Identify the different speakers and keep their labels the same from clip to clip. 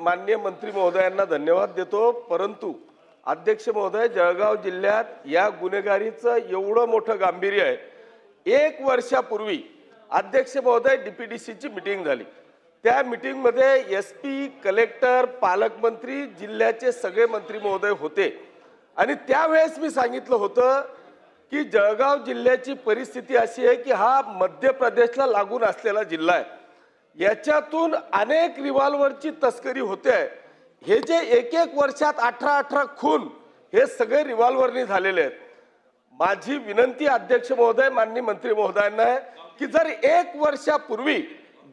Speaker 1: माननीय मंत्री महोदयांना धन्यवाद देतो. परंतु अध्यक्ष महोदय जळगाव जिल्ह्यात या गुन्हेगारीचं एवढं मोठं गांभीर्य आहे. एक वर्षापूर्वी अध्यक्ष महोदय डी पी डी सीची मिटिंग झाली. त्या मिटिंगमध्ये एस पी कलेक्टर पालकमंत्री जिल्ह्याचे सगळे मंत्री महोदय होते. आणि त्यावेळेस मी सांगितलं होतं की जळगाव जिल्ह्याची परिस्थिती अशी आहे की हा मध्य प्रदेशला लागून असलेला जिल्हा आहे. याच्यातून अनेक रिव्हॉल्वरची तस्करी होते. आहे हे जे एक एक वर्षात अठरा अठरा खून हे सगळे रिव्हॉल्वरनी झालेले आहेत. माझी विनंती अध्यक्ष महोदय माननीय मंत्री महोदयांना आहे की जर एक वर्षापूर्वी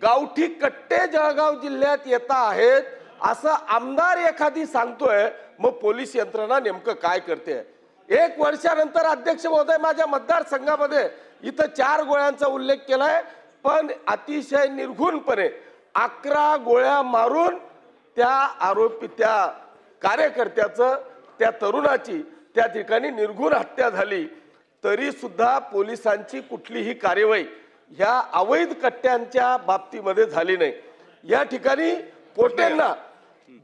Speaker 1: गावठी कट्टे जळगाव जिल्ह्यात येता आहेत असं आमदार एखादी सांगतोय मग पोलीस यंत्रणा नेमकं काय करते? एक वर्षानंतर अध्यक्ष महोदय माझ्या मतदारसंघामध्ये इथं चार गोळ्यांचा उल्लेख केलाय. पण अतिशय निर्घुणपणे अकरा गोळ्या मारून त्या आरोपी त्या कार्यकर्त्याचं त्या तरुणाची त्या ठिकाणी निर्घुण हत्या झाली. तरी सुद्धा पोलिसांची कुठलीही कार्यवाही ह्या अवैध कट्ट्यांच्या बाबतीमध्ये झाली नाही. या ठिकाणी कोटेंना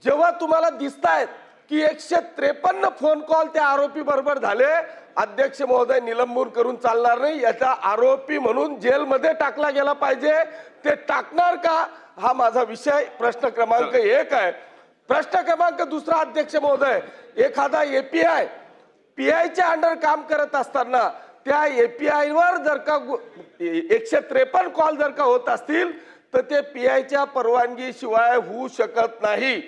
Speaker 1: जेव्हा तुम्हाला दिसतायत की एकशे त्रेपन्न फोन कॉल त्या आरोपी बरोबर झाले. अध्यक्ष महोदय निलंबन करून चालणार नाही. याचा आरोपी म्हणून जेलमध्ये टाकला गेला पाहिजे. ते टाकणार का? हा माझा विषय. प्रश्न क्रमांक एक आहे. प्रश्न क्रमांक दुसरा अध्यक्ष महोदय. एखादा एपीआय पीआयच्या अंडर काम करत असताना त्या एपीआय वर जर का एकशे त्रेपन्न कॉल जर का होत असतील तर ते पीआयच्या परवानगी शिवाय होऊ शकत नाही.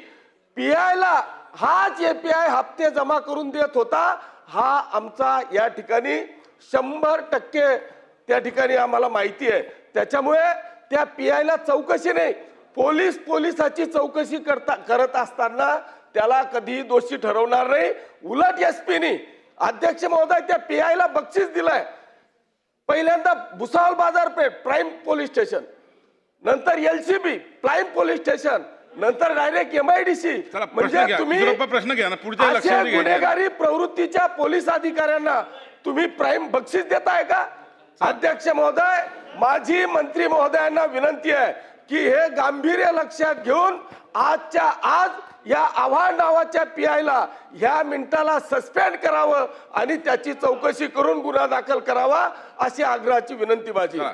Speaker 1: हा जे पी आय हप्ते जमा करून देत होता हा आमचा या ठिकाणी शंभर टक्के त्या ठिकाणी आम्हाला माहिती आहे. त्याच्यामुळे त्या पी आयला चौकशी नाही. पोलीस पोलिसाची चौकशी करता करत असताना त्याला कधीही दोषी ठरवणार नाही. उलट एस पीनी अध्यक्ष महोदय त्या पी आयला बक्षीस दिलंय. पहिल्यांदा भुसावळ बाजारपेठ प्राईम पोलीस स्टेशन. नंतर L G B prime police station. नंतर डायरेक्ट एमआयडीसी
Speaker 2: चला प्रश्न घ्या. युरोपा प्रश्न घ्या ना पुढच्या
Speaker 1: अशा
Speaker 2: घ्या.
Speaker 1: गुन्हेगारी प्रवृत्तीच्या पोलीस अधिकाऱ्यांना तुम्ही प्राईम बक्षीस देताय का? अध्यक्ष महोदय माझी मंत्री महोदयांना विनंती आहे की हे गांभीर्य लक्षात घेऊन आजच्या आज या आव्हान नावाच्या पीआयला ह्या मिनिटाला सस्पेंड करावं आणि त्याची चौकशी करून गुन्हा दाखल करावा अशी आग्रहाची विनंती माझी.
Speaker 2: चला.